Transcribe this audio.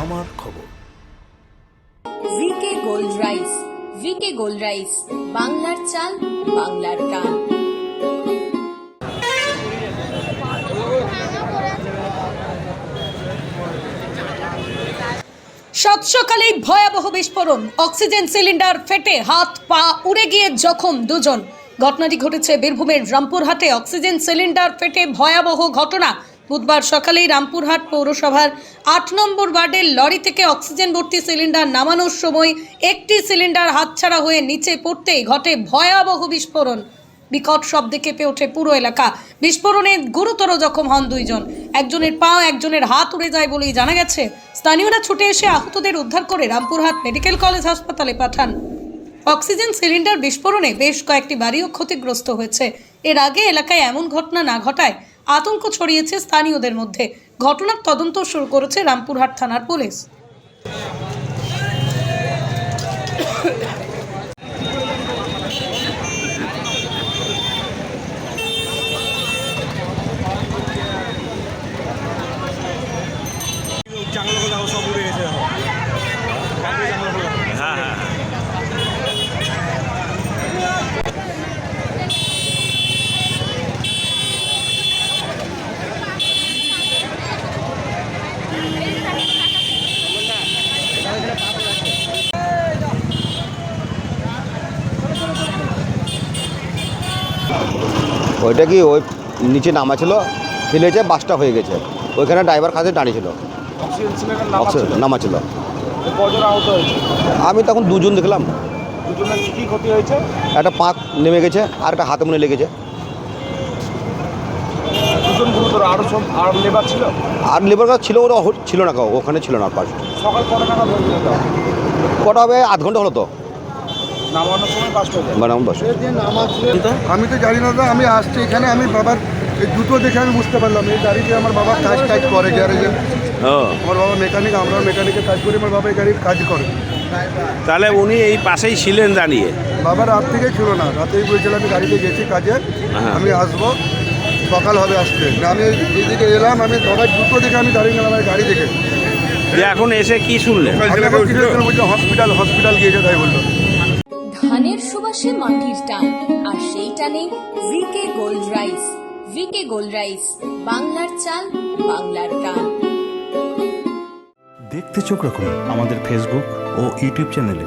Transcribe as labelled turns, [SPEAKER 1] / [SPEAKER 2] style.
[SPEAKER 1] আমার খবর।
[SPEAKER 2] VK gold rice VK gold rice বাংলার চাল বাংলার গান
[SPEAKER 3] সাত সকালেই ভয়াবহ বিস্ফোরণ অক্সিজেন সিলিন্ডার ফেটে হাত পা উড়ে গিয়ে জখম দুজন। ঘটনাটি ঘটেছে বীরভূমের রামপুরহাটে অক্সিজেন সিলিন্ডার ফেটে ভয়াবহ ঘটনা। বুধবার সকালেই রামপুরহাট পৌরসভার আট নম্বর ওয়ার্ডের লরি থেকে অক্সিজেন ভর্তি সিলিন্ডার নামানোর সময় একটি সিলিন্ডার হাতছাড়া হয়ে নিচে পড়তেই ঘটে ভয়াবহ বিস্ফোরণ। বিকট শব্দে কেঁপে ওঠে পুরো এলাকা। বিস্ফোরণে গুরুতর জখম হন দুইজন। একজনের পা, একজনের হাত উড়ে যায় বলেই জানা গেছে। স্থানীয়রা ছুটে এসে আহতদের উদ্ধার করে রামপুরহাট মেডিকেল কলেজ হাসপাতালে পাঠান। অক্সিজেন সিলিন্ডার বিস্ফোরণে বেশ কয়েকটি বাড়িও ক্ষতিগ্রস্ত হয়েছে। এর আগে এলাকায় এমন ঘটনা না ঘটায় আতঙ্ক ছড়িয়েছে স্থানীয়দের মধ্যে। ঘটনার তদন্ত শুরু করেছে রামপুরহাট থানার পুলিশ
[SPEAKER 4] জানলাগুলো সব উড়ে গেছে হ্যাঁ হ্যাঁ
[SPEAKER 5] ওইটা কি ওই নিচে নামা ছিল ফেলেছে বাসটা হয়ে গেছে ওইখানে ড্রাইভার কাছে দাঁড়িয়েছিল
[SPEAKER 4] নামা ছিল?
[SPEAKER 5] আমি তখন দুজন দেখলাম।
[SPEAKER 4] ক্ষতি হয়েছে?
[SPEAKER 5] একটা পাক নেমে গেছে আর একটা হাতে মনে লেগেছে।
[SPEAKER 4] দুজন গুরুতর আরও সব আর লেবার ছিল?
[SPEAKER 5] আর লেবার কাজ ছিল ওরা ছিল না কাউ ওখানে ছিল না পাশ
[SPEAKER 4] সকাল কটা টাকা
[SPEAKER 5] কটা হবে? আধ ঘণ্টা হলো তো।
[SPEAKER 4] নামানোর সময় পাঁচ হয়ে যায়।
[SPEAKER 5] বাস
[SPEAKER 6] আমি তো জানি না দাদা আমি আসছি এখানে আমি বাবার এই দুটো দেখে আমি বুঝতে পারলাম এই গাড়িতে আমার বাবা কাজ কাজ করে গ্যারেজে। আমার বাবা মেকানিক আমরা মেকানিকের কাজ করি আমার বাবা এই গাড়ির কাজ করে।
[SPEAKER 7] তাহলে উনি এই পাশেই ছিলেন দাঁড়িয়ে।
[SPEAKER 6] বাবা রাত থেকে ছিল না রাতেই বলেছিল আমি গাড়িতে গেছি কাজে। আমি আসব সকাল হবে আসতে। আমি যেদিকে এলাম আমি বাবার দুটো দেখে আমি দাঁড়িয়ে গেলাম এই গাড়ি দেখে।
[SPEAKER 7] যে এখন এসে কি শুনলেন?
[SPEAKER 6] হসপিটাল হসপিটাল গিয়েছে তাই বলল।
[SPEAKER 2] ধানের সুবাসে মাটির টান, আর সেই টানে VK gold rice VK gold rice বাংলার চাল, বাংলার টান
[SPEAKER 1] দেখতে চোখ রাখুন আমাদের ফেসবুক ও ইউটিউব চ্যানেলে